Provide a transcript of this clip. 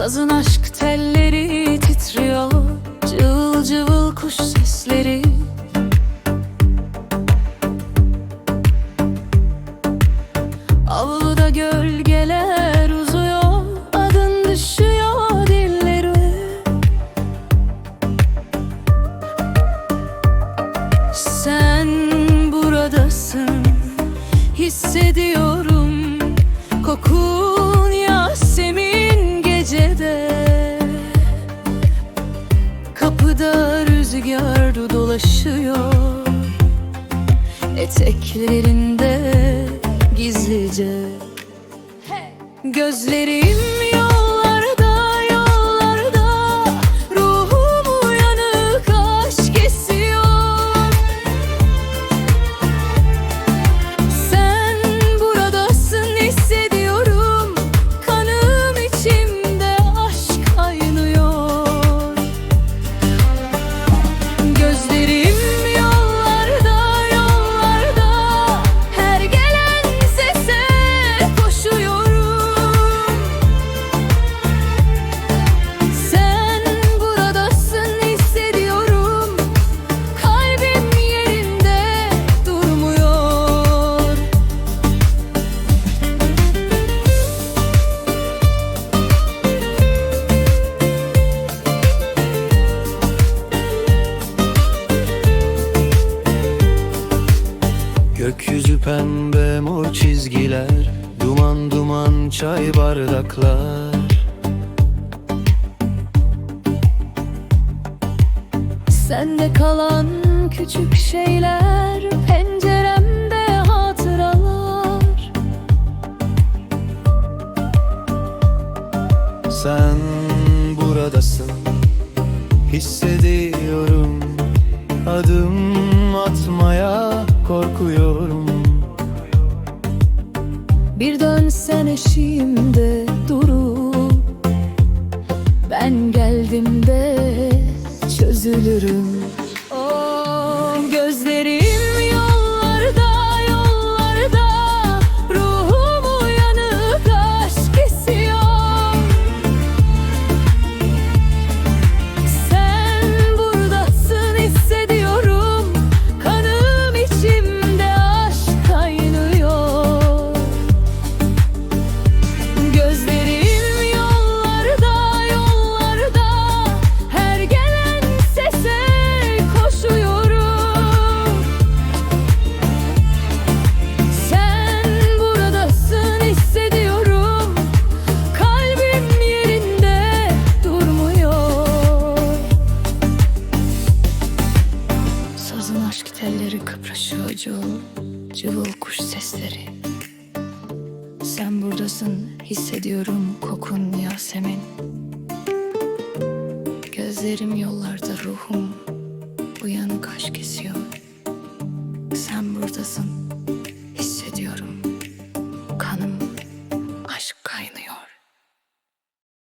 Sazın aşk telleri titriyor Cıvıl cıvıl kuş sesleri. Avluda gölgeler uzuyor Adın düşüyor dilleri. Sen buradasın Hissediyorum Kokun dolaşıyor. Eteklerinde gizlice Gözlerim Gökyüzü pembe mor çizgiler Duman duman çay bardaklar. Sende kalan küçük şeyler Penceremde hatıralar. Sen buradasın Hissediyorum Adım atmaya korkuyorum. Bir dönsen eşiğimde çocuğun cıvıl kuş sesleri. Sen buradasın hissediyorum kokun Yasemin. Gözlerim yollarda ruhum. Uyanık aşk esiyor Sen buradasın.